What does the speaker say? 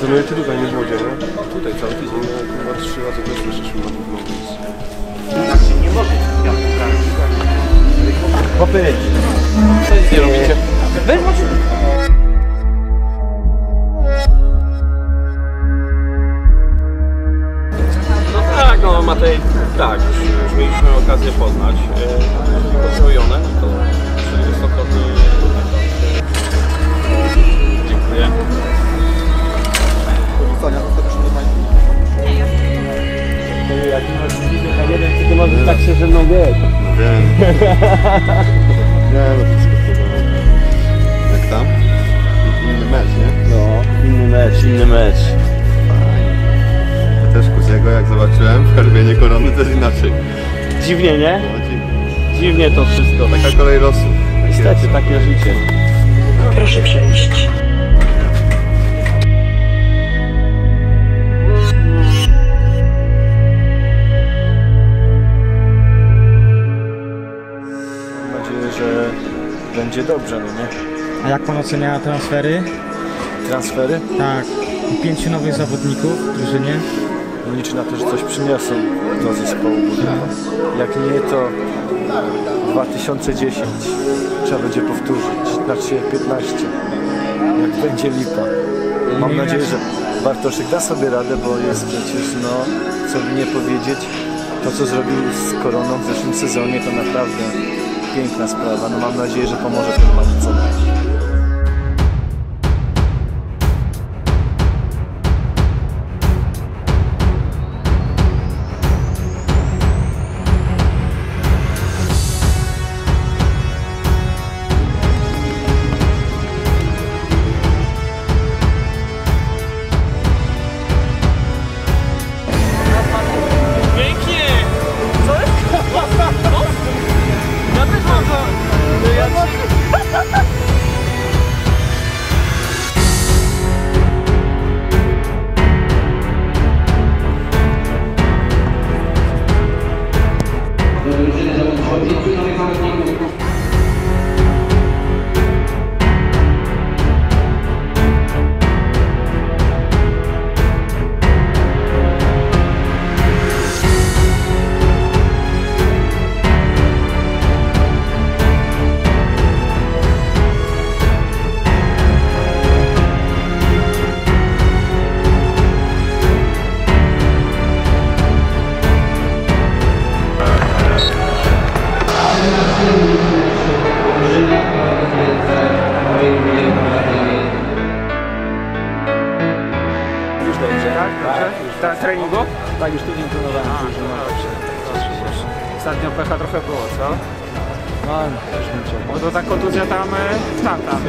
trenuje tutaj, nie w Łodzi, nie? Tutaj cały tydzień, no, chyba trzy razy też wyszliśmy na główną, więc... Nie mogę, ja Popyryć. Coś nie robicie. Wy No tak, no Matej, tak, już, już mieliśmy okazję poznać. E, yy, Pozdrowione, to 40-krotny Dziękuję. Wiesz. Wiem. Nie, no wszystko w porządku. Jak tam? Inny mecz, nie? No, inny mecz, inny mecz. Fajnie. Ja też Kuziego jak zobaczyłem w karbienie korony też inaczej. Dziwnie, nie? No, dziwnie. Dziwnie to wszystko. Taka kolej losu. Niestety, takie życie. Proszę przejść. Nadzieję, że będzie dobrze, no nie? A jak pan ocenia transfery? Transfery? Tak, pięciu nowych zawodników w drużynie. Liczę na to, że coś przyniosą do zespołu Górnika. Jak nie, to 2010 trzeba będzie powtórzyć, znaczy 15, jak będzie lipa. Mam nadzieję, że Bartoszek da sobie radę, bo jest przecież, no, co by nie powiedzieć, to co zrobił z Koroną w zeszłym sezonie to naprawdę piękna sprawa. No mam nadzieję, że pomoże tym malicom. Pięknie! Tak, treningu? Tak, już tydzień trenowałem. A, no dobrze. Dobrze, dobrze. Ostatnio pecha trochę było, co? No, też chciał. Bo to ta kontuzja tam, e, tam, tam.